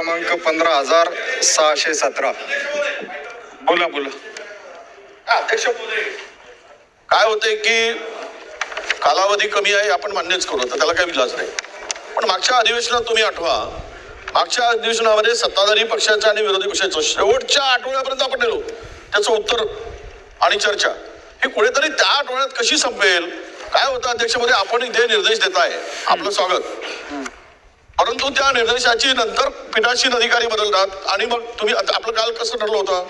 क्रमांक पंधरा हजार सहाशे सतरा. बोला बोला. अध्यक्ष. काय होतंय की कालावधी कमी आहे आपण मान्यच करू तर त्याला काही विलाज नाही. पण मागच्या अधिवेशनात तुम्ही आठवा मागच्या अधिवेशनामध्ये सत्ताधारी पक्षाचं आणि विरोधी पक्षाचं शेवटच्या आठवड्यापर्यंत आपण नेलो त्याचं उत्तर आणि चर्चा. ही कुठेतरी त्या आठवड्यात कशी संपेल? काय होतं अध्यक्षमध्ये? आपण इथे निर्देश देताय. आपलं स्वागत. परंतु त्या निर्देशाची नंतर पीठासीन अधिकारी बदलतात आणि मग तुम्ही आता आपलं काल कसं ठरलं होतं?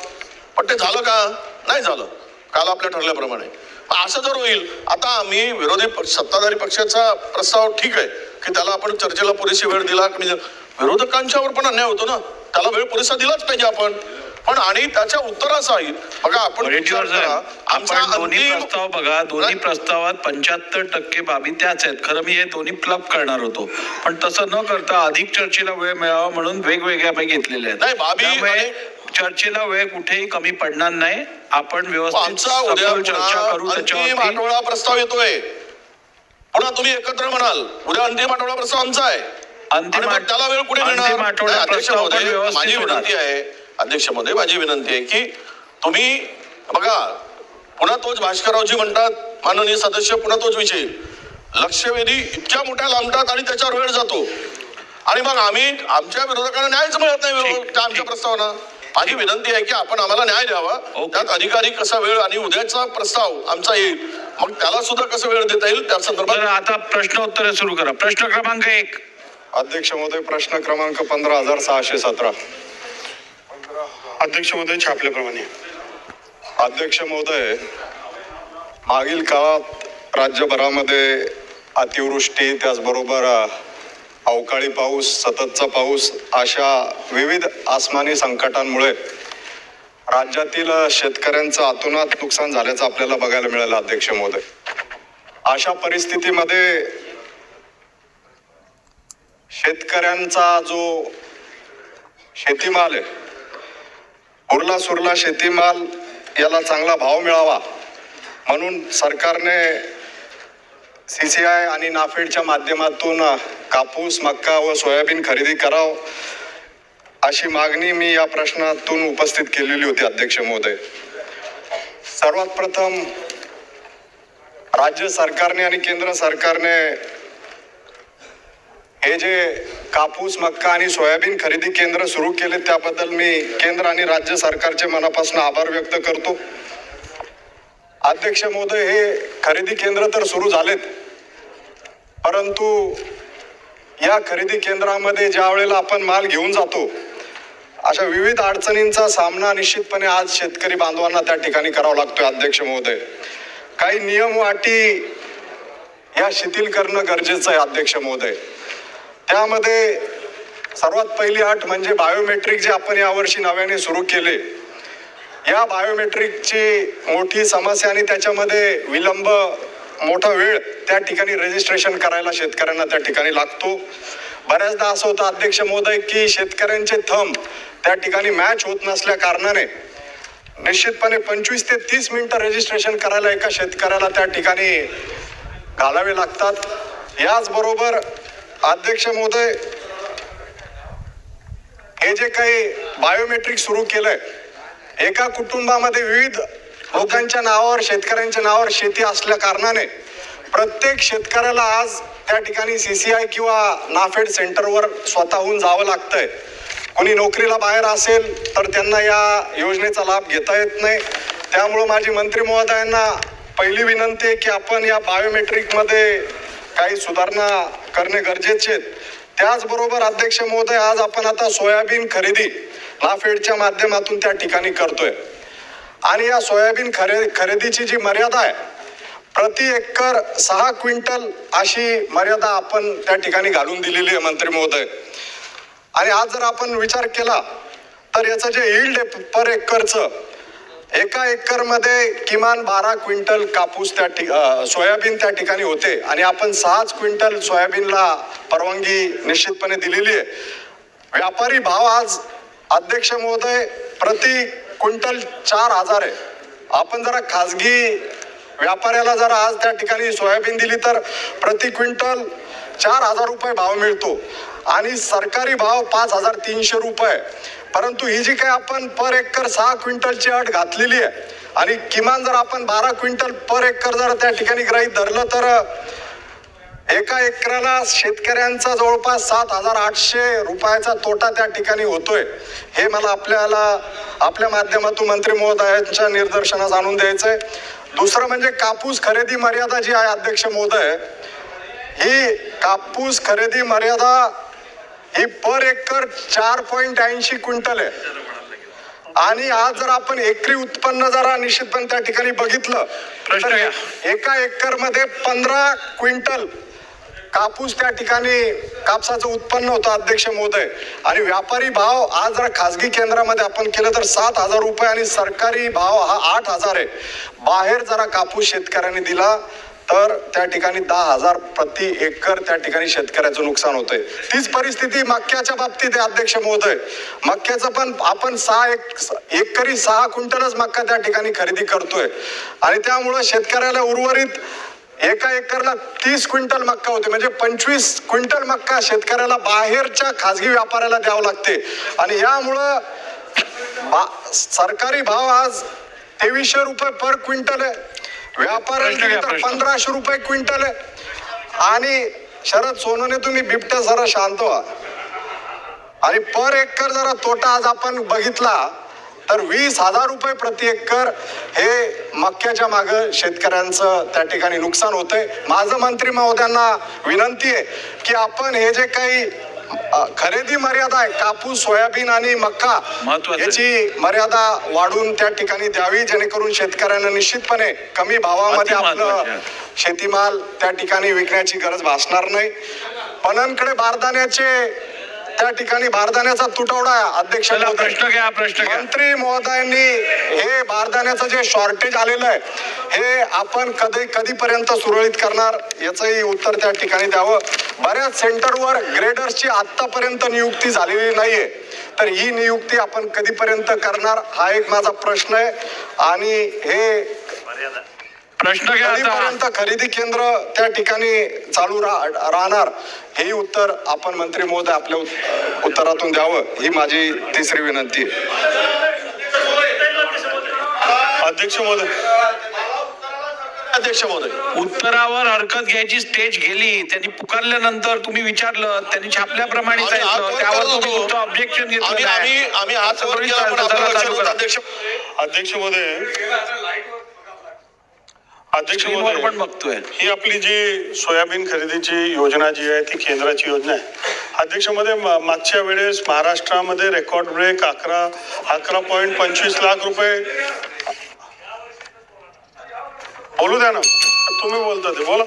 पण ते झालं का? नाही झालं. काल आपल्या ठरल्याप्रमाणे. मग असं जर होईल आता आम्ही विरोधी पक्ष सत्ताधारी पक्षाचा प्रस्ताव ठीक आहे की त्याला आपण चर्चेला पुरेशी वेळ दिला की विरोधकांच्यावर पण अन्याय होतो ना? त्याला वेळ पुरेसा दिलाच पाहिजे आपण. पण आणि त्याच्या उत्तराचाही बघा आपण आमचा दोन्ही प्रस्ताव बघा. दोन्ही नाही. प्रस्तावात पंच्याहत्तर टक्के बाबी त्याच आहेत. खरं मी हे दोन्ही क्लब करणार होतो. पण तसं न करता अधिक चर्चेला वेळ मिळावा म्हणून वेगवेगळ्या पैकी घेतलेले आहेत. नाही, बाबी चर्चेला वेळ कुठेही कमी पडणार नाही. आपण व्यवस्थित आमचा उद्या सखोल चर्चा करू आठवडा प्रस्ताव येतोय. पुन्हा तुम्ही एकत्र म्हणाल. उद्या अंतिम आठवडा प्रस्ताव आमचा आहे. अंतिम त्याला वेळ कुठे मिळणार? माझी. विनंती आहे अध्यक्षमध्ये माझी विनंती आहे की तुम्ही बघा पुन्हा तोच भास्कररावजी म्हणतात माननीय सदस्य पुन्हा तोच विषय लक्षवेधी इतक्या मोठ्या लांबतात आणि त्याच्यावर वेळ जातो. आणि मग आम्ही आमच्या विरोधकांना न्यायच मिळत नाही आमच्या प्रस्तावाना. माझी विनंती आहे की आपण आम्हाला न्याय द्यावा. त्यात अधिकारी कसा वेळ आणि उद्याचा प्रस्ताव आमचा येईल. मग त्याला सुद्धा कसं वेळ देता येईल त्या तर संदर्भात आता प्रश्न उत्तर सुरू करा. प्रश्न क्रमांक एक. अध्यक्ष महोदय प्रश्न क्रमांक पंधरा हजार सहाशे सतरा. अध्यक्ष महोदय छापल्याप्रमाणे अध्यक्ष महोदय मागील काळात राज्यभरामध्ये अतिवृष्टी त्याचबरोबर अवकाळी पाऊस सततचा पाऊस अशा विविध आसमानी संकटांमुळे राज्यातील शेतकऱ्यांचं अतोनात नुकसान झाल्याचं आपल्याला बघायला मिळालं अध्यक्ष महोदय. अशा परिस्थितीमध्ये शेतकऱ्यांचा जो शेतीमाल आहे उरला सुरला शेतीमाल याला चांगला भाव मिळावा. म्हणून सरकारने सी सी आय आणि नाफेडच्या माध्यमातून कापूस मक्का व सोयाबीन खरेदी कराव अशी मागणी मी या प्रश्नातून उपस्थित केलेली होती अध्यक्ष महोदय. सर्वात प्रथम राज्य सरकारने आणि केंद्र सरकारने हे जे कापूस मक्का आणि सोयाबीन खरेदी केंद्र सुरू केले त्याबद्दल मी केंद्र आणि राज्य सरकारचे मनापासून आभार व्यक्त करतो. अध्यक्ष महोदय हे खरेदी केंद्र तर सुरू झालेत परंतु या खरेदी केंद्रामध्ये ज्या वेळेला आपण माल घेऊन जातो अशा विविध अडचणींचा सामना निश्चितपणे आज शेतकरी बांधवांना त्या ठिकाणी करावा लागतोय अध्यक्ष महोदय. काही नियम वाटी अटी या शिथिल करणं गरजेचं आहे अध्यक्ष महोदय. त्यामध्ये सर्वात पहिली अट म्हणजे बायोमेट्रिक जे आपण यावर्षी नव्याने सुरू केले. या बायोमेट्रिकची मोठी समस्या आणि त्याच्यामध्ये विलंब मोठा वेळ त्या ठिकाणी रजिस्ट्रेशन करायला शेतकऱ्यांना त्या ठिकाणी लागतो. बऱ्याचदा असं होतं अध्यक्ष महोदय की शेतकऱ्यांचे थंब त्या ठिकाणी मॅच होत नसल्या कारणाने निश्चितपणे पंचवीस ते तीस मिनिटं रजिस्ट्रेशन करायला एका शेतकऱ्याला त्या ठिकाणी घालावे लागतात. याचबरोबर अध्यक्ष महोदय हे जे काही बायोमेट्रिक सुरू केलंय एका कुटुंबामध्ये विविध लोकांच्या नावावर शेतकऱ्यांच्या नावावर शेती असल्या कारणाने प्रत्येक शेतकऱ्याला आज त्या ठिकाणी सीसीआय किंवा नाफेड सेंटरवर स्वतःहून जावं लागतंय. कोणी नोकरीला बाहेर असेल तर त्यांना या योजनेचा लाभ घेता येत नाही. त्यामुळं माझी मंत्री महोदयांना पहिली विनंती आहे की आपण या बायोमेट्रिकमध्ये काही सुधारणा करणे गरजेचे आहेत. त्याचबरोबर अध्यक्ष महोदय आज आपण आता सोयाबीन खरेदी नाफेडच्या माध्यमातून त्या ठिकाणी करतोय. आणि या सोयाबीन खरे खरेदीची जी मर्यादा आहे प्रति एकर सहा क्विंटल अशी मर्यादा आपण त्या ठिकाणी घालून दिलेली आहे मंत्री महोदय. आणि आज जर आपण विचार केला तर याचं जे यील्ड आहे पर एकरचं एका एकरमध्ये किमान बारा क्विंटल कापूस त्या ठिक सोयाबीन त्या ठिकाणी होते. आणि आपण सहाच क्विंटल सोयाबीनला परवानगी निश्चितपणे दिलेली आहे. व्यापारी भाव आज अध्यक्ष महोदय प्रति क्विंटल चार हजार आहे. आपण जरा खाजगी व्यापाऱ्याला जर आज त्या ठिकाणी सोयाबीन दिली तर प्रति क्विंटल चार हजार रुपये भाव मिळतो. आणि सरकारी भाव पाच हजार तीनशे रुपये परंतु ही जी काय आपण पर एकर सहा क्विंटलची अट घातलेली आहे आणि किमान जर आपण बारा क्विंटल पर एकर जर त्या ठिकाणी ग्राहीत धरलं तर एका एकराला शेतकऱ्यांचा जवळपास सात हजार आठशे रुपयाचा तोटा त्या ठिकाणी होतोय. हे मला आपल्याला आपल्या माध्यमातून मंत्री महोदयांच्या निदर्शनास आणून द्यायचं आहे दुसरं म्हणजे कापूस खरेदी मर्यादा जी आहे अध्यक्ष महोदय ही कापूस खरेदी मर्यादा ही पर एकर चार पॉईंट ऐंशी क्विंटल आहे. आणि आज जर आपण एकरी उत्पन्न जरा निश्चितपणे त्या ठिकाणी बघितलं प्रश्न तर. एका एकरमध्ये पंधरा क्विंटल कापूस त्या ठिकाणी कापसाचं उत्पन्न होतं अध्यक्ष महोदय. आणि व्यापारी भाव आज जर खासगी केंद्रामध्ये आपण केलं तर सात हजार रुपये आणि सरकारी भाव हा आठ हजार आहे. बाहेर जरा कापूस शेतकऱ्यांनी दिला तर त्या ठिकाणी दहा हजार प्रति एकर त्या ठिकाणी शेतकऱ्याचं नुकसान होतंय. तीच परिस्थिती मक्याच्या बाबतीत अध्यक्ष महोदय. मक्याचं पण आपण सहा एक एकरी सहा क्विंटलच मक्का त्या ठिकाणी खरेदी करतोय. आणि त्यामुळं शेतकऱ्याला उर्वरित एका एकरला तीस क्विंटल मक्का होते म्हणजे पंचवीस क्विंटल मक्का शेतकऱ्याला बाहेरच्या खाजगी व्यापाऱ्याला द्यावं लागते आणि यामुळं बा- सरकारी भाव आज तेवीसशे रुपये पर क्विंटल आहे. प्रश्न. पंधराशे रुपये क्विंटल आहे. आणि शरद सोनवणे तुम्ही बिबट्या जरा शांत व्हा. आणि पर एकर जरा तोटा आज आपण बघितला तर वीस हजार रुपये प्रति एकर हे मक्याच्या माग शेतकऱ्यांचं त्या ठिकाणी नुकसान होतंय. माझं मंत्री महोदयांना विनंती आहे की आपण हे जे काही खरेदी मर्यादा आहे कापूस सोयाबीन आणि मक्का. याची मर्यादा वाढून त्या ठिकाणी द्यावी जेणेकरून शेतकऱ्यांना निश्चितपणे कमी भावामध्ये आपलं. शेतीमाल त्या ठिकाणी विकण्याची गरज भासणार नाही पणनकडे बारदाण्याचे त्या ठिकाणी बारदाण्याचा तुटवडा अध्यक्ष. प्रश्न घ्या प्रश्न घ्या. मंत्री महोदयांनी हे बारदाण्याचं जे शॉर्टेज आलेलं आहे हे आपण कधी कधीपर्यंत सुरळीत करणार याचंही उत्तर त्या ठिकाणी द्यावं. बऱ्याच सेंटरवर ग्रेडर्सची आतापर्यंत नियुक्ती झालेली नाहीये. तर ही नियुक्ती आपण कधीपर्यंत करणार हा एक माझा प्रश्न आहे. आणि हे प्रश्न कधीपर्यंत खरेदी केंद्र त्या ठिकाणी चालू रा- राहणार हेही उत्तर आपण मंत्री महोदय आपल्या उत- उत्तरातून द्यावं ही माझी तिसरी विनंती आहे. अध्यक्ष महोदय. अध्यक्ष महोदय. उत्तरावर हरकत घ्यायची स्टेज गेली त्यांनी पुकारल्यानंतर तुम्ही विचारलं त्यांनी छापल्याप्रमाणे त्यावर. ऑब्जेक्शन घेतलं आम्ही आम्ही हात वर केला पण आपलं लक्ष नव्हतं, अध्यक्ष अध्यक्ष महोदय अध्यक्ष पण बघतोय. ही आपली जी सोयाबीन खरेदीची योजना जी आहे ती केंद्राची योजना आहे. अध्यक्ष महोदय मा- मागच्या वेळेस महाराष्ट्रामध्ये रेकॉर्ड ब्रेक अकरा अकरा पॉईंट पंचवीस लाख रुपये. बोलू द्या ना. तुम्ही बोलता ते बोला.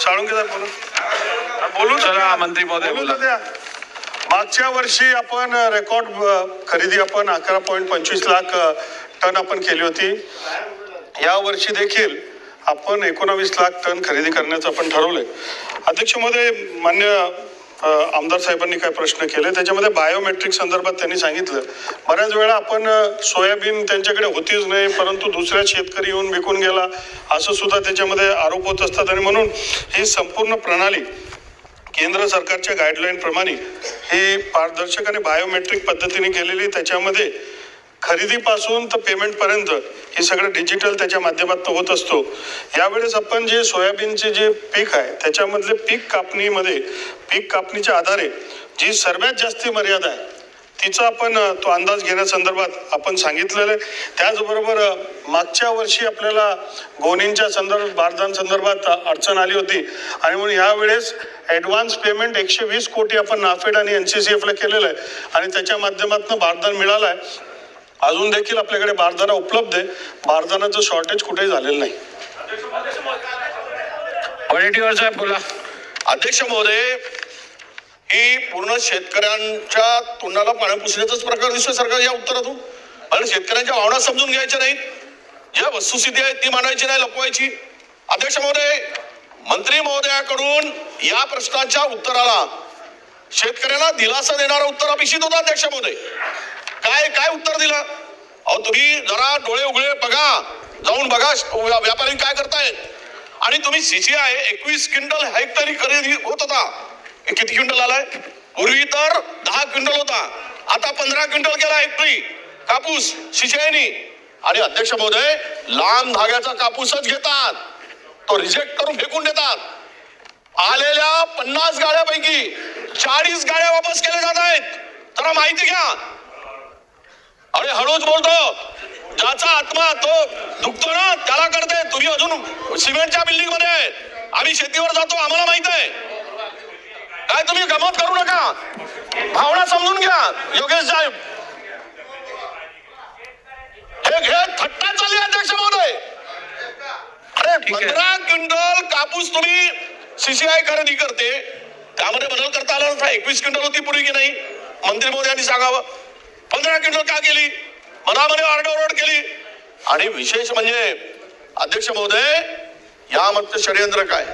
साळुंकेदार बोला. बोलू तर चला. मंत्री महोदय, बोलू. बोला. द्या. मागच्या वर्षी आपण रेकॉर्ड खरेदी आपण अकरा पॉईंट पंचवीस लाख टन आपण केली होती. या वर्षी देखील आपण एकोणावीस लाख टन खरेदी करण्याचं आपण ठरवलंय. अध्यक्ष महोदय मान्य आमदार साहेबांनी काय प्रश्न केले. त्याच्यामध्ये बायोमेट्रिक संदर्भात त्यांनी सांगितलं. बऱ्याच वेळा आपण सोयाबीन त्यांच्याकडे होतीच नाही परंतु दुसऱ्या शेतकरी येऊन विकून गेला असं सुद्धा त्याच्यामध्ये आरोप होत असतात. आणि म्हणून ही संपूर्ण प्रणाली केंद्र सरकारच्या गाईडलाईन प्रमाणे ही पारदर्शक आणि बायोमेट्रिक पद्धतीने केलेली त्याच्यामध्ये खरेदीपासून तर पेमेंटपर्यंत हे सगळं डिजिटल त्याच्या माध्यमातून होत असतो. यावेळेस आपण जे सोयाबीनचे जे पीक आहे त्याच्यामधले पीक कापणीमध्ये पीक कापणीच्या आधारे जी सर्वात जास्त मर्यादा आहे तिचा आपण तो अंदाज घेण्यासंदर्भात आपण सांगितलेलं आहे. त्याचबरोबर मागच्या वर्षी आपल्याला गोणींच्या संदर्भात बारदान संदर्भात अडचण आली होती. आणि म्हणून यावेळेस ॲडव्हान्स पेमेंट एकशे वीस कोटी आपण नाफेड आणि एन सी सी एफला केलेलं आहे. आणि त्याच्या माध्यमातून बारदान मिळालं आहे. अजून देखील आपल्याकडे बारदाना उपलब्ध आहे. बारदानाचं शॉर्टेज कुठेही झालेलं नाही. वडेट्टीवार साहेब बोला. अध्यक्ष महोदय ही पूर्ण शेतकऱ्यांच्या तोंडाला पाण्या पुसण्याचाच प्रकार दिसतोय सरकार या उत्तरातून. आणि शेतकऱ्यांच्या भावना समजून घ्यायच्या नाहीत. ज्या वस्तुस्थिती आहे ती मांडायची नाही लपवायची. अध्यक्ष महोदय मंत्री महोदयाकडून या प्रश्नाच्या उत्तराला शेतकऱ्यांना दिलासा देणारं उत्तर अपेक्षित होतं अध्यक्ष महोदय. काय काय उत्तर दिलं? अहो तुम्ही जरा डोळे उघडे बघा. जाऊन बघा व्यापारी काय करतायत. आणि तुम्ही सीसीआय एकवीस क्विंटल हेक्टरी खरेदी होत होता. किती क्विंटल आलाय? पूर्वी तर दहा क्विंटल होता. आता पंधरा क्विंटल गेला हेक्टरी कापूस सीसीआयनी आणि अध्यक्ष महोदय लांब धाग्याचा कापूसच घेतात. तो रिजेक्ट करून फेकून देतात. आलेल्या पन्नास गाड्यापैकी चाळीस गाड्या वापस केल्या जात आहेत. जरा माहिती घ्या. अरे हळूच बोलतो. ज्याचा आत्मा तो दुखतो ना त्याला करते. तुम्ही अजून सिमेंटच्या बिल्डिंगमध्ये. आम्ही शेतीवर जातो आम्हाला माहीत आहे. काय तुम्ही गमत करू नका. भावना समजून घ्या योगेश साहेब. हे घे थट्टा चालली अध्यक्ष महोदय अरे. पंधरा क्विंटल कापूस तुम्ही सीसीआय खरेदी करते. त्यामध्ये बदल करता आला नसता. एकवीस क्विंटल होती पूर्वी की नाही? मंत्री महोदयांनी सांगावं. पंधरा किलो का केली? मनामध्ये आरडाओरड केली. आणि विशेष म्हणजे अध्यक्ष महोदय यामध्ये षडयंत्र काय?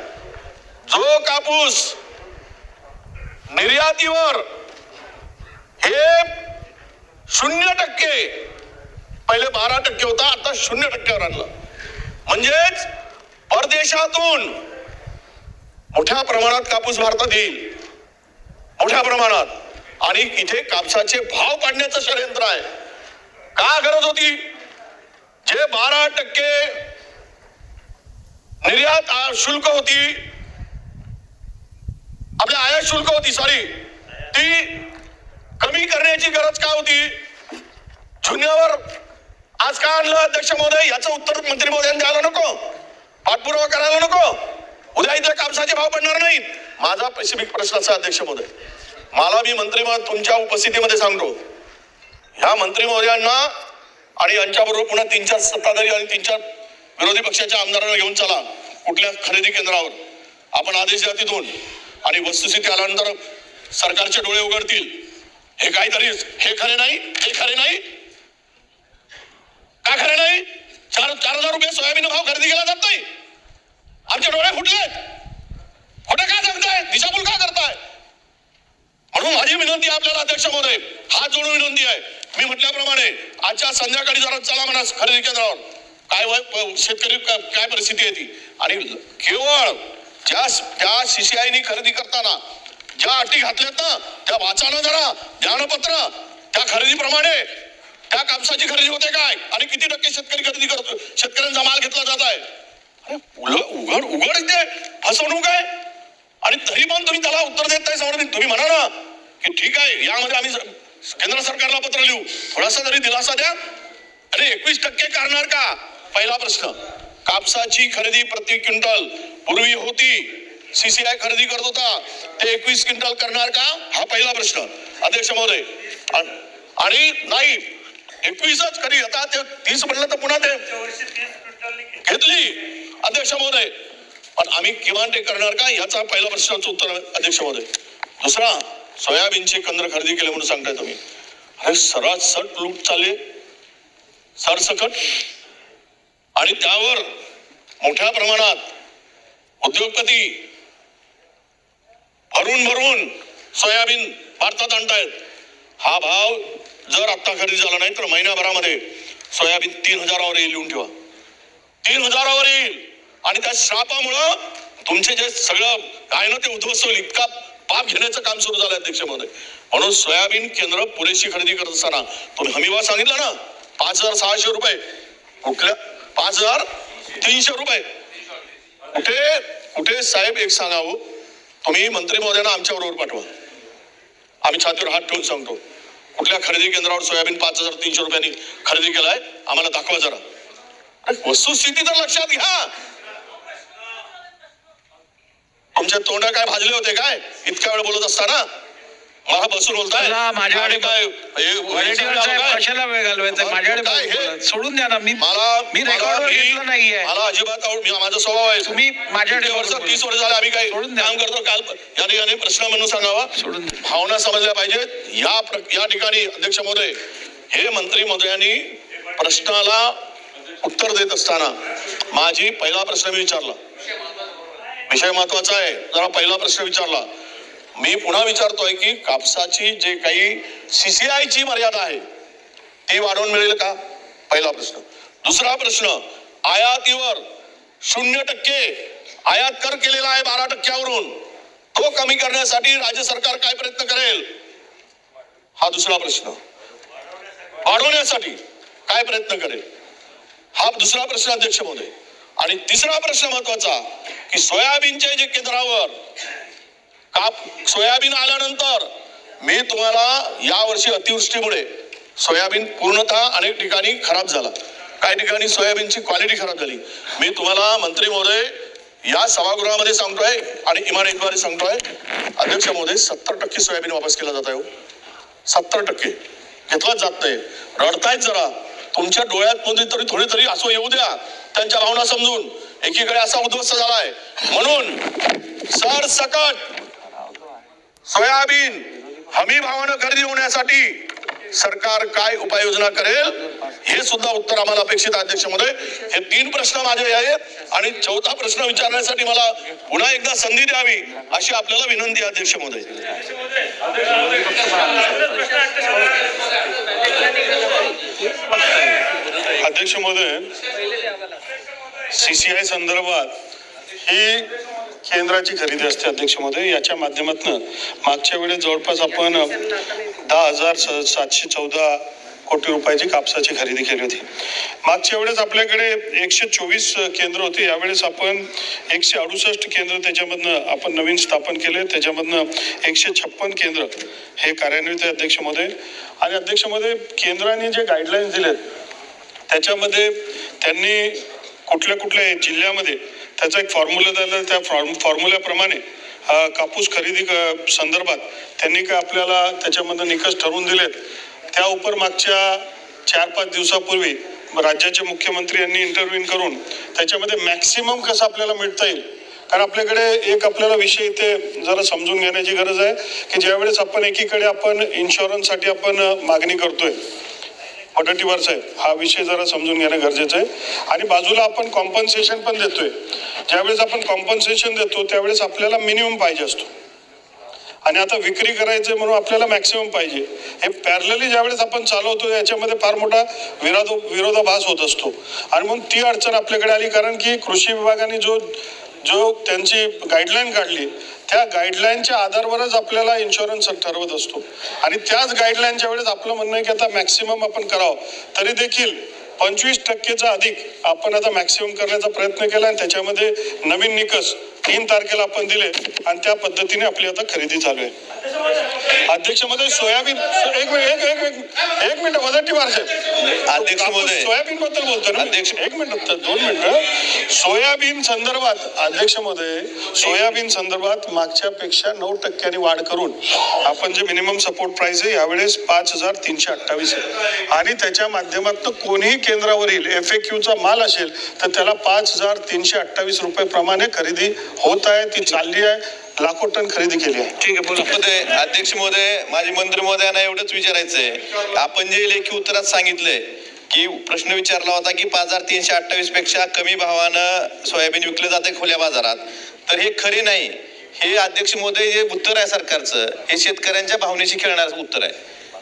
जो कापूस निर्यातीवर हे शून्य टक्के पहिले बारा टक्के होता आता शून्य टक्क्यावर आणलं. म्हणजेच परदेशातून मोठ्या प्रमाणात कापूस भारतात येईल. मोठ्या प्रमाणात. आणि इथे कापसाचे भाव पाडण्याचं षडयंत्र आहे. का गरज होती? जे बारा टक्के निर्यात शुल्क होती आपल्या आयात शुल्क होती सॉरी ती कमी करण्याची गरज का होती? शून्यावर आज का आणलं अध्यक्ष महोदय? याचं उत्तर मंत्री महोदयांनी द्यायला नको. पाठपुरावा करायला नको. उद्या इथे कापसाचे भाव पडणार नाहीत. माझा स्पेसिफिक प्रश्न असा अध्यक्ष महोदय. मला मी मंत्री तुमच्या उपस्थितीमध्ये सांगतो. ह्या मंत्री महोदयांना आणि यांच्याबरोबर पुन्हा तीन चार सत्ताधारी आणि तीन चार विरोधी पक्षाच्या आमदारांना घेऊन चला कुठल्या खरेदी केंद्रावर. आपण आदेश द्या तिथून. आणि वस्तुस्थिती आल्यानंतर सरकारचे डोळे उघडतील. हे काहीतरी हे खरे नाही हे खरे नाही. का खरे नाही? चार चार हजार रुपये सोयाबीन भाव खरेदी केला जात नाही. आमचे डोळे फुटलेत. खोटे का सांगताय? दिशाभूल का करताय? म्हणून माझी विनंती आपल्याला अध्यक्ष महोदय हात जोडून विनंती आहे. मी म्हटल्याप्रमाणे आजच्या संध्याकाळी जरा चला म्हणा खरेदी केंद्रावर. काय शेतकरी काय परिस्थिती आहे ती? आणि केवळ ज्या त्या सीसीआयनी खरेदी करताना ज्या अटी घातल्यात ना त्या वाचाना जरा ज्ञानपत्र त्या खरेदीप्रमाणे त्या कापसाची खरेदी होते काय? आणि किती टक्के शेतकरी खरेदी करतो शेतकऱ्यांचा माल घेतला जात आहे? उल- उघड उघड इथे फसवणूक आहे. आणि तरी पण तुम्ही त्याला उत्तर देत नाही समोर तुम्ही म्हणा ना की ठीक आहे यामध्ये आम्ही केंद्र सरकारला पत्र लिहू. थोडासा तरी दिलासा द्या. अरे एकवीस टक्के करणार का? पहिला प्रश्न. कापसाची खरेदी प्रति क्विंटल पूर्वी होती. सीसीआय खरेदी करत होता. ते एकवीस क्विंटल करणार का? हा पहिला प्रश्न. अध्यक्ष महोदय आणि- नाही एकवीसच कधी? आता ते तीस म्हणलं तर पुन्हा ते घेतली. अध्यक्ष महोदय पण आम्ही किमान ते करणार का? याचा पहिला प्रश्नाचं उत्तर अध्यक्ष महोदय दुसरा सोयाबीनची केंद्र खरेदी केले म्हणून सांगताय तुम्ही. अरे सरासट लूट चालले. सरसकट. आणि त्यावर मोठ्या प्रमाणात उद्योगपती भरून भरून सोयाबीन भारतात आणतायत. हा भाव जर आत्ता खरेदी झाला नाही तर महिन्याभरामध्ये सोयाबीन तीन हजारावर येईल लिहून ठेवा. तीन हजारावर येईल. आणि त्या श्रापामुळं तुमचे जे सगळं काय ना ते उद्ध्वस्त होईल. इतका पाप घेण्याचं काम सुरू झालं अध्यक्ष महोदय. म्हणून सोयाबीन केंद्र पुरेशी खरेदी करत असताना तुम्ही हमीभाव सांगितलं ना? पाच हजार सहाशे रुपये. कुठल्या? पाच हजार तीनशे रुपये. कुठे? कुठे? साहेब एक सांगावं हो. तुम्ही मंत्री महोदयांना आमच्या बरोबर पाठवा. आम्ही छातीवर हात ठेवून सांगतो. कुठल्या खरेदी केंद्रावर सोयाबीन पाच हजार तीनशे रुपयांनी खरेदी केलाय? आम्हाला दाखवा जरा. वस्तुस्थिती तर लक्षात घ्या. तुमच्या तोंड काय भाजले होते काय इतक्या वेळ बोलत असताना मला बसून बोलताय माझ्याकडे काय? कशाला वेळ घालवायचा माझ्याकडे. सोडून द्या ना मी मला मी रेकॉर्डवर घेतलं नाहीये मला अजिबात आवड माझा स्वभाव आहे तुम्ही माझ्याकडे इतके वर्ष. तीस वर्ष झाले आम्ही द्या. काम करतो काल याने याने प्रश्न म्हणून सांगावा सोडून. भावना समजल्या पाहिजेत या या ठिकाणी अध्यक्ष महोदय हे मंत्री महोदयांनी प्रश्नाला उत्तर देत असताना माझी पहिला प्रश्न मी विचारला विषय महत्त्वाचा आहे. जरा पहिला प्रश्न विचारला. मी पुन्हा विचारतोय की कापसाची जे काही सीसीआय ची मर्यादा आहे ती वाढवून मिळेल का? पहिला प्रश्न. दुसरा प्रश्न आयातीवर शून्य टक्के आयात कर केलेला आहे बारा टक्क्यावरून. तो कमी करण्यासाठी राज्य सरकार काय प्रयत्न करेल? हा दुसरा प्रश्न. वाढवण्यासाठी काय प्रयत्न करेल? हा दुसरा प्रश्न अध्यक्ष महोदय. आणि तिसरा प्रश्न महत्त्वाचा की सोयाबीनच्या जे केंद्रावर काप सोयाबीन आल्यानंतर मी तुम्हाला यावर्षी अतिवृष्टीमुळे सोयाबीन पूर्णतः अनेक ठिकाणी खराब झाला. काही ठिकाणी सोयाबीनची क्वालिटी खराब झाली. मी तुम्हाला मंत्री महोदय या सभागृहामध्ये सांगतोय आणि इमारतीद्वारे सांगतोय अध्यक्ष महोदय सत्तर टक्के सोयाबीन वापस केला जात आहे हो. सत्तर टक्के. घेतलाच जात नाही. रडतायत जरा. तुमच्या डोळ्यात मध्ये तरी थोडी तरी असं येऊ द्या. त्यांच्या भावना समजून एकीकडे असा उद्ध्वस्त झालाय. म्हणून सर सकट सोयाबीन हमी भावानं खरेदी होण्यासाठी सरकार काय उपाययोजना करेल हे सुद्धा उत्तर आम्हाला अपेक्षित अध्यक्षमध्ये हे तीन प्रश्न माझे आहेत आणि चौथा प्रश्न विचारण्यासाठी मला पुन्हा एकदा संधी द्यावी अशी आपल्याला विनंती अध्यक्ष महोदय अध्यक्ष महोदय सीसीआय संदर्भात ही केंद्राची खरेदी असते अध्यक्ष महोदय याच्या माध्यमातून मागच्या वेळेस जवळपास आपण दहा हजार स- सातशे चौदा कोटी रुपयाची कापसाची खरेदी केली होती. मागच्या वेळेस आपल्याकडे एकशे चोवीस केंद्र होते. यावेळेस आपण एकशे अडुसष्ट केंद्र त्याच्यामधनं आपण नवीन स्थापन केले. त्याच्यामधनं एकशे छप्पन केंद्र हे कार्यान्वित आहे अध्यक्ष महोदय आणि अध्यक्ष महोदय केंद्राने जे गाईडलाईन्स दिलेत त्याच्यामध्ये त्यांनी कुठल्या कुठल्या जिल्ह्यामध्ये त्याचा एक फॉर्म्युला दिला त्या फॉर्म फॉर्म्युल्याप्रमाणे कापूस खरेदी क- संदर्भात त्यांनी काय आपल्याला त्याच्यामध्ये निकष ठरवून दिलेत. त्या उपर मागच्या चार पाच दिवसापूर्वी राज्याचे मुख्यमंत्री यांनी इंटरव्ह्यून करून त्याच्यामध्ये मॅक्सिमम कसं आपल्याला मिळता येईल? कारण आपल्याकडे एक आपल्याला विषय इथे जरा समजून घेण्याची गरज आहे की ज्यावेळेस आपण एकीकडे आपण इन्शुरन्ससाठी आपण मागणी करतोय वडटीवरचा आहे. हा विषय जरा समजून घेणं गरजेचं आहे. आणि बाजूला आपण कॉम्पन्सेशन पण देतोय. ज्यावेळेस आपण कॉम्पन्सेशन देतो त्यावेळेस आपल्याला मिनिमम पाहिजे असतो. आणि आता विक्री करायचे म्हणून आपल्याला मॅक्सिमम पाहिजे. हे पॅरलली ज्यावेळेस आपण चालवतो याच्यामध्ये फार मोठा विरोध विरोधाभास होत असतो. आणि म्हणून ती अडचण आपल्याकडे आली कारण की कृषी विभागाने जो जो त्यांची गाईडलाईन काढली त्या गाईडलाईनच्या आधारावरच आपल्याला इन्शुरन्स ठरवत असतो. आणि त्याच गाईडलाईनच्या वेळेस आपलं म्हणणं आहे की आता मॅक्सिमम आपण करावं. तरी देखील पंचवीस टक्केचा अधिक आपण आता मॅक्सिमम करण्याचा प्रयत्न केला आणि त्याच्यामध्ये नवीन निकष तीन तारखेला आपण दिले आणि त्या पद्धतीने आपली आता खरेदी चालू आहे. अध्यक्षमध्ये सोयाबीन एक मिनिट एक एक एक मिनिट वजटी साहेब अध्यक्ष महोदय. सोयाबीन बद्दल बोलतो ना अध्यक्ष. एक मिनिट दोन मिनिट सोयाबीन संदर्भात अध्यक्ष महोदय सोयाबीन संदर्भात मागच्या पेक्षा नऊ टक्क्यांनी वाढ करून आपण जे मिनिमम सपोर्ट प्राइस आहे यावेळेस पाच हजार तीनशे अठ्ठावीस आहे आणि त्याच्या माध्यमातून कोणीही केंद्रावरील एफ ए क्यूचा माल असेल तर त्याला पाच हजार तीनशे अठ्ठावीस रुपये प्रमाणे खरेदी होत आहे ती चालली आहे लाखो टन खरेदी केली आहे. ठीक आहे बोला. महोदय अध्यक्ष महोदय माझे मंत्री महोदयांना एवढंच विचारायचंय. आपण जे लेखी उत्तरात सांगितलंय की प्रश्न विचारला होता की पाच हजार तीनशे अठ्ठावीसपेक्षा कमी भावानं सोयाबीन विकलं जाते खुल्या बाजारात. तर हे खरे नाही. हे अध्यक्ष महोदय जे उत्तर आहे सरकारचं. हे शेतकऱ्यांच्या भावनेशी खेळणारं उत्तर आहे.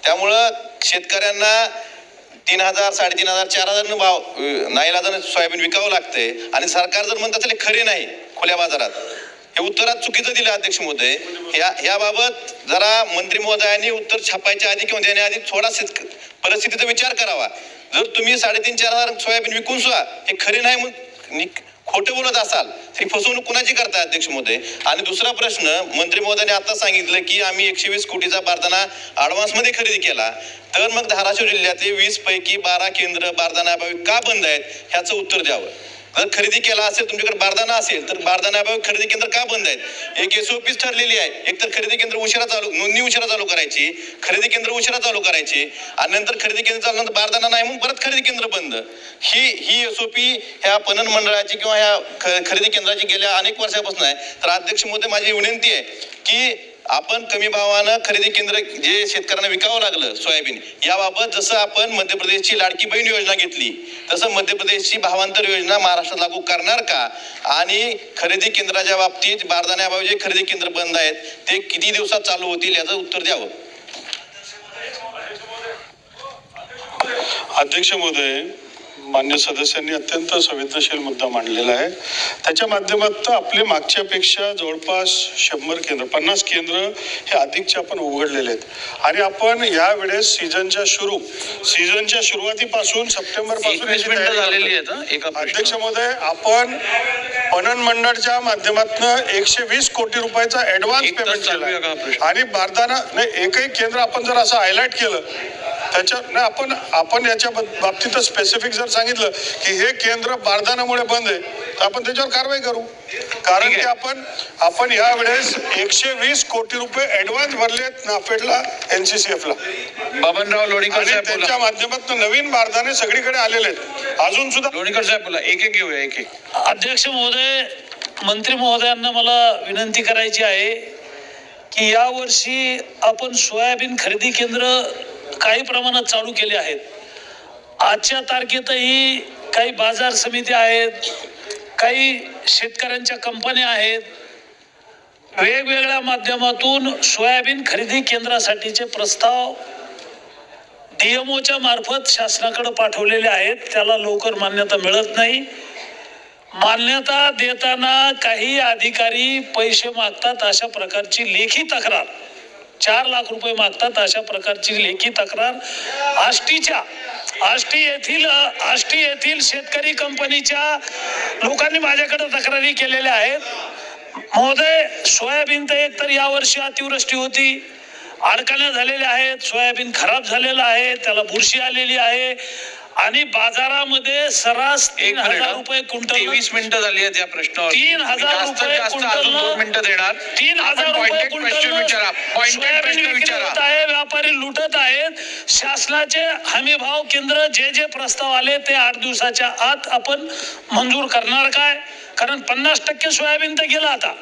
त्यामुळं शेतकऱ्यांना तीन हजार साडेतीन हजार चार हजार भाव नाईलाजानं सोयाबीन विकावं लागतंय. आणि सरकार जर म्हणत असेल हे खरे नाही खुल्या बाजारात. हे उत्तरात चुकीचं दिलं अध्यक्ष महोदय. या याबाबत जरा मंत्री महोदयांनी उत्तर छापायच्या आधी किंवा देण्याआधी थोडा शेतक- परिस्थितीचा विचार करावा. जर तुम्ही साडेतीन चार हजार सोयाबीन विकून सुद्धा हे खरे नाही म्हणून खोटं बोलत असाल ही फसवणूक कुणाची करताय अध्यक्ष महोदय? आणि दुसरा प्रश्न मंत्री महोदयाने आता सांगितलं की आम्ही एकशे वीस कोटीचा बारदाना ऍडव्हान्समध्ये खरेदी केला. तर मग धाराशिव जिल्ह्यातील वीस पैकी बारा केंद्र बारदाना का बंद आहेत? ह्याचं उत्तर द्यावं. खरेदी केला असेल तुमच्याकडे बारदाना असेल तर बारदाना खरेदी केंद्र का बंद आहेत? एक एसओपीच ठरलेली आहे. एक तर खरेदी केंद्र उशिरा चालू नोंदणी उशिरा चालू करायची खरेदी केंद्र उशिरा चालू करायची आणि नंतर खरेदी केंद्र चालल्यानंतर बारदाना नाही म्हणून परत खरेदी केंद्र बंद. ही ही एसओपी ह्या पणन मंडळाची किंवा ह्या ख- खरेदी केंद्राची गेल्या अनेक वर्षापासून आहे. तर अध्यक्ष मोदी माझी विनंती आहे की आपण कमी भावानं खरेदी केंद्र जे शेतकऱ्यांना विकावं लागलं सोयाबीन याबाबत जसं आपण मध्य प्रदेशची लाडकी बहीण योजना घेतली तसं मध्य प्रदेशची भावांतर योजना महाराष्ट्रात लागू करणार का? आणि खरेदी केंद्राच्या बाबतीत बारदाण्याबाबत जे खरेदी केंद्र बंद आहेत ते किती दिवसात चालू होतील याचं उत्तर द्यावं. अध्यक्ष महोदय मान्य सदस्यांनी अत्यंत संवेदनशील मुद्दा मांडलेला आहे त्याच्या माध्यमातून आपले मागच्यापेक्षा जवळपास शंभर केंद्र पन्नास केंद्र हे अधिकचे आपण उघडलेले आहेत आणि आपण या वेळेस सीझनच्या सुरू सीझनच्या सुरुवातीपासून सप्टेंबरपासून अध्यक्ष. महोदय आपण पणन मंडळच्या माध्यमातून एकशे वीस कोटी रुपयाचा ऍडव्हान्स पेमेंट केला? आणि नाही एकही केंद्र आपण जर असं हायलाईट केलं त्याच्या नाही आपण आपण याच्या बाबतीत स्पेसिफिक जर सांगितलं की हे केंद्र बारदानामुळे बंद आहे तर आपण त्याच्यावर कारवाई करू. कारण. की आपण आपण या वेळेस एकशे वीस कोटी रुपये ऍडव्हान्स भरलेत नाफेडला एनसीसीएफ ला. बबनराव लोणीकर साहेब त्यांच्या माध्यमातून नवीन बारदाने सगळीकडे आलेले आहेत. अजून सुद्धा लोणीकर साहेब बोला. एक एक घेऊया एक एक अध्यक्ष महोदय मंत्री महोदयांना मला विनंती करायची आहे की यावर्षी आपण सोयाबीन खरेदी केंद्र काही प्रमाणात चालू केले आहेत. आजच्या तारखेतही काही बाजार समित्या आहेत काही शेतकऱ्यांच्या कंपन्या आहेत. वेगवेगळ्या माध्यमातून सोयाबीन खरेदी केंद्रासाठीचे प्रस्ताव डीएमओच्या मार्फत शासनाकडे पाठवलेले आहेत. त्याला लवकर मान्यता मिळत नाही. मान्यता देताना काही अधिकारी पैसे मागतात अशा प्रकारची लेखी तक्रार. चार लाख रुपये मागतात अशा प्रकारची लेखी तक्रार आष्टीच्या. आष्टी येथील आष्टी येथील शेतकरी कंपनीच्या लोकांनी माझ्याकडे तक्रारी केलेल्या आहेत. महोदय सोयाबीन तर एक तर यावर्षी अतिवृष्टी होती. अडकण्या झालेल्या आहेत सोयाबीन खराब झालेलं आहे त्याला बुरशी आलेली आहे. आणि बाजारामध्ये सरास एक तीन हजार रुपये क्विंटल तेवीस मिनिटं झाली आहेत या प्रश्नावर. तीन हजार जास्त रुपये जास्त अजून दोन मिनिटं देणार. तीन हजार रुपये विचारा सोयाबीन प्रश्न विक्री विचारा होत आहे व्यापारी लुटत आहेत. शासनाचे हमी भाव केंद्र जे जे प्रस्ताव आले ते आठ दिवसाच्या आत आपण मंजूर करणार काय? कारण पन्नास टक्के सोयाबीन तर गेलं आता.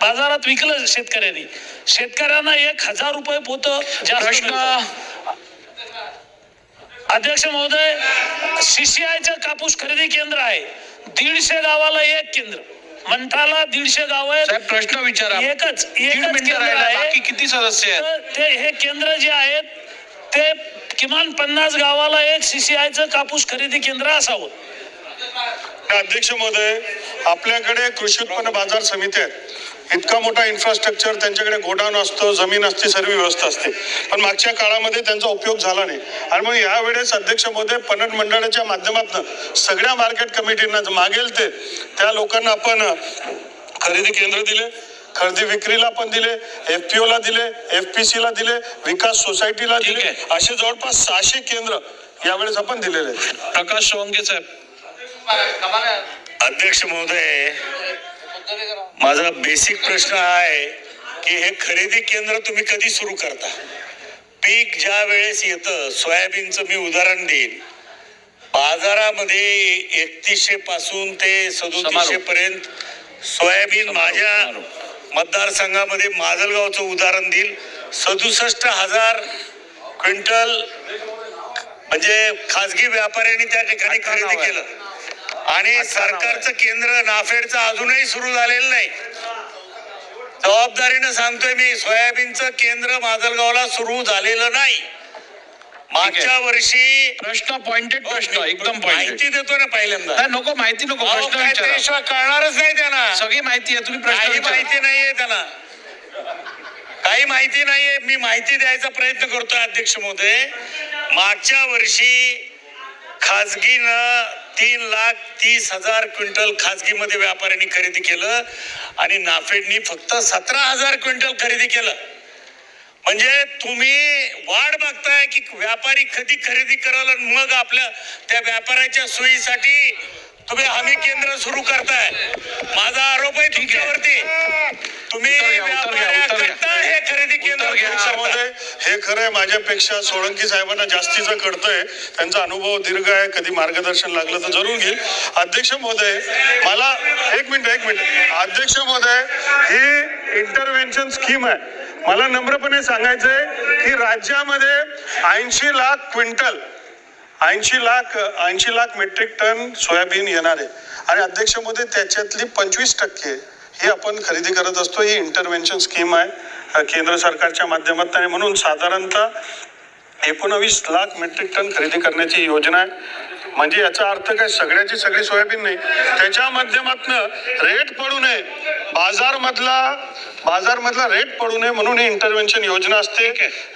बाजारात विकलं शेतकऱ्यांनी. शेतकऱ्यांना एक हजार रुपये पोत जास्त प्रश्न मिळतं. अध्यक्ष महोदय सीसीआयचं कापूस खरेदी केंद्र आहे. दीडशे गावाला एक केंद्र. मंठाला दीडशे गाव साहेब प्रश्न विचारा. एकच एकच केंद्र आहे. बाकी किती सदस्य आहेत? ते हे केंद्र जे आहेत ते किमान पन्नास गावाला एक सीसीआयचं कापूस खरेदी केंद्र असावं. अध्यक्ष महोदय आपल्याकडे कृषी उत्पन्न बाजार समिती आहेत. इतका मोठा इन्फ्रास्ट्रक्चर त्यांच्याकडे गोडाऊन असतो जमीन असते सर्व व्यवस्था असते. पण मागच्या काळामध्ये त्यांचा उपयोग झाला नाही. आणि मग यावेळेस अध्यक्ष महोदय पणन मंडळाच्या माध्यमातून सगळ्या मार्केट कमिटींना जे मागेल ते त्या लोकांना आपण खरेदी केंद्र दिले खरेदी विक्रीला पण दिले एफ ला दिले एफ पी ला दिले विकास सोसायटीला दिले. असे जवळपास सहाशे केंद्र यावेळेस आपण दिलेले प्रकाश सोंगे साहेब. अध्यक्ष महोदय माझा बेसिक प्रश्न हा आहे की हे खरेदी केंद्र तुम्ही कधी सुरू करता? पीक ज्या वेळेस येतं सोयाबीनचं मी उदाहरण देईन. बाजारामध्ये एकतीसशे पासून ते सदोतीसशे पर्यंत सोयाबीन माझ्या मतदारसंघामध्ये माजलगावचं उदाहरण देईल. सदुसष्ट हजार क्विंटल म्हणजे खाजगी व्यापाऱ्यांनी त्या ठिकाणी खरेदी. केलं. आणि सरकारचं केंद्र नाफेडचं अजूनही सुरू झालेलं नाही. जबाबदारीनं सांगतोय मी सोयाबीनचं केंद्र माजलगावला सुरू झालेलं नाही. मागच्या वर्षी प्रश्न पॉइंटेड प्रश्न एकदम माहिती देतो ना पहिल्यांदा. नको माहिती नको प्रश्न कळणारच नाही त्यांना. सगळी माहिती आहे तुम्ही प्रश्न माहिती नाहीये त्यांना. काही माहिती नाहीये मी माहिती द्यायचा प्रयत्न करतोय अध्यक्ष महोदय. मागच्या वर्षी खाजगीनं तीन लाख तीस हजार क्विंटल खाजगीमध्ये व्यापाऱ्यांनी खरेदी केलं आणि नाफेडनी फक्त सतरा हजार क्विंटल खरेदी केलं. म्हणजे तुम्ही वाढ बघताय की व्यापारी कधी खरेदी कराल आणि मग आपल्या त्या व्यापाऱ्याच्या सोयीसाठी तुम्ही हमी केंद्र सुरू करताय. माझा आरोप आहे तुमच्यावरती. तुम्ही हे खरेदी केंद्र हे खरं आहे माझ्यापेक्षा सोळंकी साहेबांना जास्तीचं कळतंय त्यांचा अनुभव दीर्घ आहे कधी मार्गदर्शन लागलं तर जरूर घेईल. अध्यक्ष महोदय मला एक मिनिट एक मिनिट. अध्यक्ष महोदय ही इंटरव्हेन्शन स्कीम आहे. मला नम्रपणे सांगायचंय की राज्यामध्ये ऐंशी लाख क्विंटल ऐंशी लाख ऐंशी लाख मेट्रिक टन सोयाबीन येणार आहे. आणि अध्यक्ष मोदी त्याच्यातली पंचवीस टक्के ही आपण खरेदी करत असतो. ही इंटरव्हेन्शन स्कीम आहे केंद्र सरकारच्या माध्यमातून आणि म्हणून साधारणतः एकोणावीस लाख मेट्रिक टन खरेदी करण्याची योजना आहे. म्हणजे याचा अर्थ काय? सगळ्याची सगळी सोयाबीन नाही. त्याच्या माध्यमातनं रेट पडू नये. बाजारमधला बाजारमधला रेट पडू नये म्हणून ही इंटरव्हेन्शन योजना असते.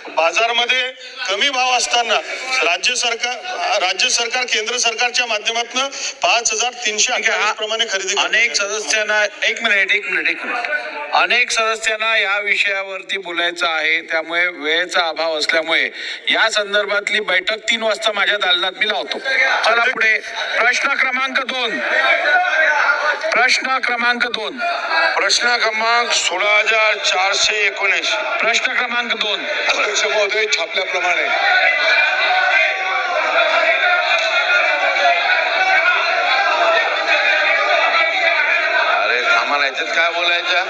बाजारमध्ये कमी भाव असताना राज्य सरकार राज्य सरकार केंद्र सरकारच्या माध्यमातनं पाच हजार तीनशे प्रमाणे खरेदी. अनेक सदस्यांना एक मिनिट एक मिनिट एक मिनिट अनेक सदस्यांना या विषयावरती बोलायचं आहे. त्यामुळे वेळेचा अभाव असल्यामुळे या संदर्भातली बैठक तीन वाजता माझ्या दालनात मी लावतो. चला पुढे. प्रश्न क्रमांक दोन. प्रश्न क्रमांक दोन. प्रश्न क्रमांक सोळा हजार चारशे एकोणऐंशी प्रश्न क्रमांक दोन. अध्यक्ष महोदय छापल्याप्रमाणे. अरे थांबा याच्यात काय बोलायचं?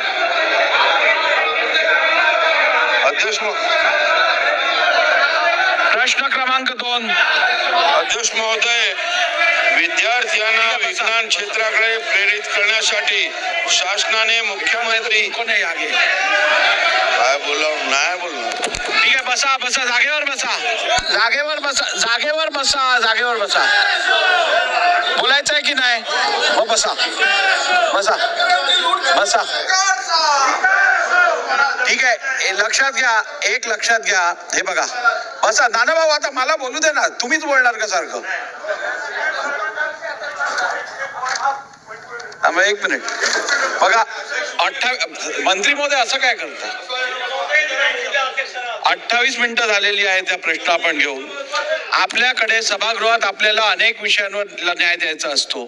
अध्यक्ष प्रश्न क्रमांक दोन. अध्यक्ष महोदय विद्यार्थ्यांना विज्ञान क्षेत्राकडे प्रेरित करण्यासाठी शासनाने मुख्यमंत्री काय बोललो नाही बोललो ठीक आहे बसा बसा जागेवर बसा. जागेवर बसा जागेवर बसा जागेवर बसा. बोलायचं आहे की नाही? हो बसा. बसा. बसा. ठीक आहे हे लक्षात घ्या एक लक्षात घ्या. हे बघा. बसा. नाना भाऊ आता मला बोलू दे ना. तुम्हीच बोलणार का सारखं? एक मिनिट. बघा अठ्ठावी मंत्री असं काय करता अठ्ठावीस मिनिटं झालेली आहे त्या प्रश्न आपण घेऊन. आपल्याकडे सभागृहात आपल्याला अनेक विषयांवर न्याय द्यायचा असतो.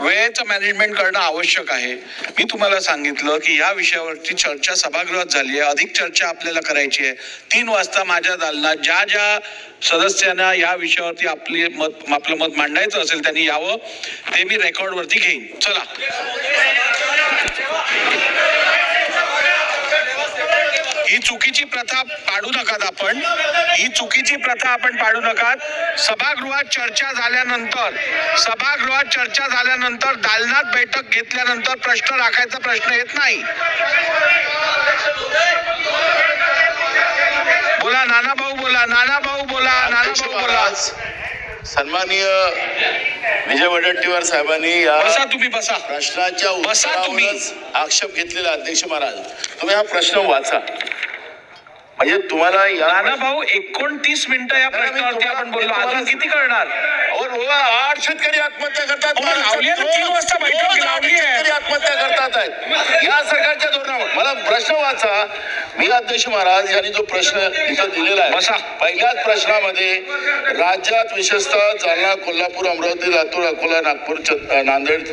वेळेचं मॅनेजमेंट करणं आवश्यक आहे. मी तुम्हाला सांगितलं की या विषयावरची चर्चा सभागृहात झाली आहे. अधिक चर्चा आपल्याला करायची आहे. तीन वाजता माझ्या दालनात ज्या ज्या सदस्यांना या विषयावरती आपली मत आपलं मत मांडायचं असेल त्यांनी यावं ते मी रेकॉर्डवरती घेईन. चला. ही चुकीची प्रथा पाडू नकात आपण. ही चुकीची प्रथा आपण पाडू नकात. सभागृहात चर्चा झाल्यानंतर सभागृहात चर्चा झाल्यानंतर दालनात बैठक घेतल्यानंतर प्रश्न राखायचा प्रश्न येत नाही. बोला नाना भाऊ बोला नाना भाऊ बोला नाना भाऊ बोला. सन्माननीय विजय वडेट्टीवार साहेबांनी या बसा तुम्ही बसा. प्रश्नाच्या बसा तुम्ही. उत्तरावरच आक्षेप घेतलेला अध्यक्ष महाराज तुम्ही हा प्रश्न वाचा. म्हणजे तुम्हाला या नाना भाऊ एकोणतीस मिनिटं या प्रश्नावरती आपण बोललो. अजून किती करणार? आठ शेतकरी आत्महत्या करतात. ना, तीन वाजता बैठक रोज आठ. शेतकरी आत्महत्या करतात आहेत या सरकारच्या धोरणावर. मला प्रश्न वाचा. मी अध्यक्ष महाराज यांनी जो प्रश्न इथं दिलेला बसा. आहे पहिल्याच प्रश्नामध्ये राज्यात विशेषतः जालना कोल्हापूर अमरावती लातूर अकोला नागपूर च- नांदेड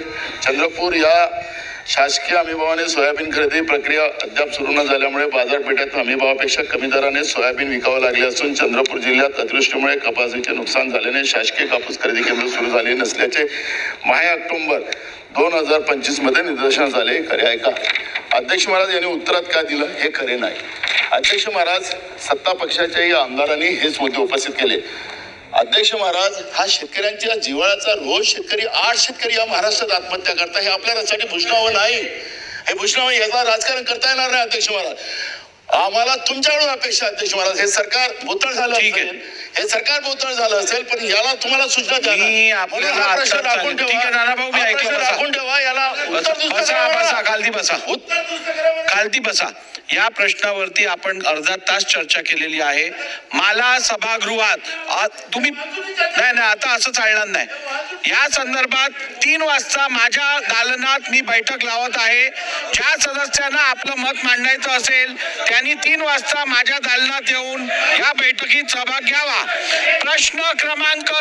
चंद्रपूर या शासकीय हमीभावाने सोयाबीन खरेदी प्रक्रिया अद्याप सुरू न झाल्यामुळे बाजारपेठेत हमीभावापेक्षा कमी दराने सोयाबीन विकावं लागले असून चंद्रपूर जिल्ह्यात अतिवृष्टीमुळे कपासीचे नुकसान झाल्याने शासकीय कापूस खरेदी केंद्र सुरू झाले नसल्याचे माहे ऑक्टोबर दोन हजार पंचवीसमध्ये झाले खरे आहे का? अध्यक्ष महाराज यांनी उत्तरात काय दिलं? हे खरे नाही. अध्यक्ष महाराज सत्ता पक्षाच्याही आमदारांनी हेच मुद्दे उपस्थित केले. अध्यक्ष महाराज हा शेतकऱ्यांच्या जिवाळ्याचा रोज शेतकरी आठ शेतकरी या महाराष्ट्रात आत्महत्या करता हे आपल्या रस्त्यासाठी भूषणावं नाही. हे भूषणावं याचा राजकारण करता येणार नाही अध्यक्ष महाराज. आम्हाला तुमच्याकडून अपेक्षा अध्यक्ष महाराज. हे सरकार बोतळ झालं ठीक आहे. हे सरकार बोतळ झालं असेल पण याला तुम्हाला सूचना राखून. ठेवा. राखून ठेवा. याला उत्तर बसा बसा. खालती बसा. या प्रश्नावरती आपण अर्धा तास चर्चा केलेली आहे. मला सभागृहात तुम्ही नाही नाही आता असं चालणार नाही. या संदर्भात तीन वाजता माझ्या दालनात मी बैठक लावत आहे. ज्या सदस्यांना आपलं मत मांडायचं असेल त्यांनी तीन वाजता माझ्या दालनात येऊन या बैठकीत सहभाग घ्यावा. प्रश्न क्रमांक